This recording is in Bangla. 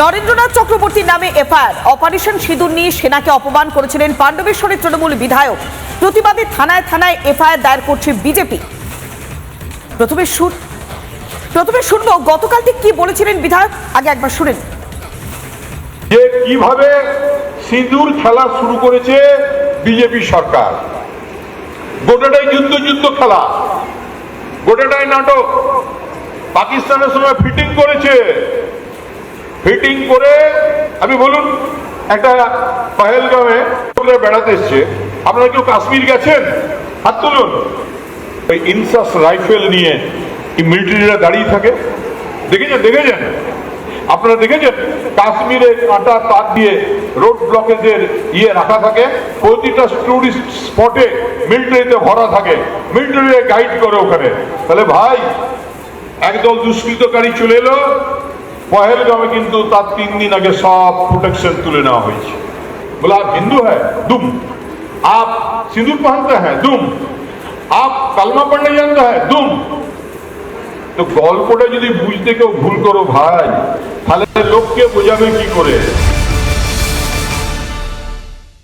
নরেন্দ্রনাথ চক্রবর্তীর নামে এফআইআর। অপারেশন সিঁদুর নিয়ে সেনাকে অপমান করেছিলেন পাণ্ডবেশ্বরের তৃণমূল বিধায়ক। প্রতিবাদে থানায় থানায় এফআইআর দায়ের করছে বিজেপি। প্রথমে শুন প্রথমে শুনব, গতকাল ঠিক কি বলেছিলেন বিধায়ক? আগে একবার শুনেন। যে কীভাবে সিঁদুর খেলা শুরু করেছে বিজেপি সরকার। গোটাটাই যুদ্ধ যুদ্ধ খেলা। গোটাটাই নাটক। পাকিস্তানের সময় ফিটিং করেছে। ফিটিং করে, আমি বলুন, একটা পাহেলগামে বেড়াতে এসছে। আপনারা কেউ কাশ্মীর গেছেন? হাত তুলুন। ওই ইনসাস রাইফেল নিয়ে মিলিটারিরা দাঁড়িয়ে থাকে। দেখেছেন? দেখেছেন? আপনারা দেখেছেন? কাশ্মীরে কাঁটা তার দিয়ে রোড ব্লকেজের ইয়ে রাখা থাকে। প্রতিটা টুরিস্ট স্পটে মিলিটারিতে ভরা থাকে। মিলিটারি গাইড করে ওখানে। তাহলে ভাই, একদল দুষ্কৃতকারী চলে এলো। পহেলগামে কিন্তু তার তিন দিন আগে সব প্রোটেকশন তুলে নেওয়া হয়েছে। বলে, আপ হিন্দু হ্যাঁ দুম। আপ সিঁদুর পাহানতে হ্যাঁ দুম। আপ কালমা পান্ডে জানতে হ্যাঁ দুম। তো গল্পটা যদি বুঝতে কেউ ভুল করো ভাই, তাহলে লোককে বোঝাবে কি করে?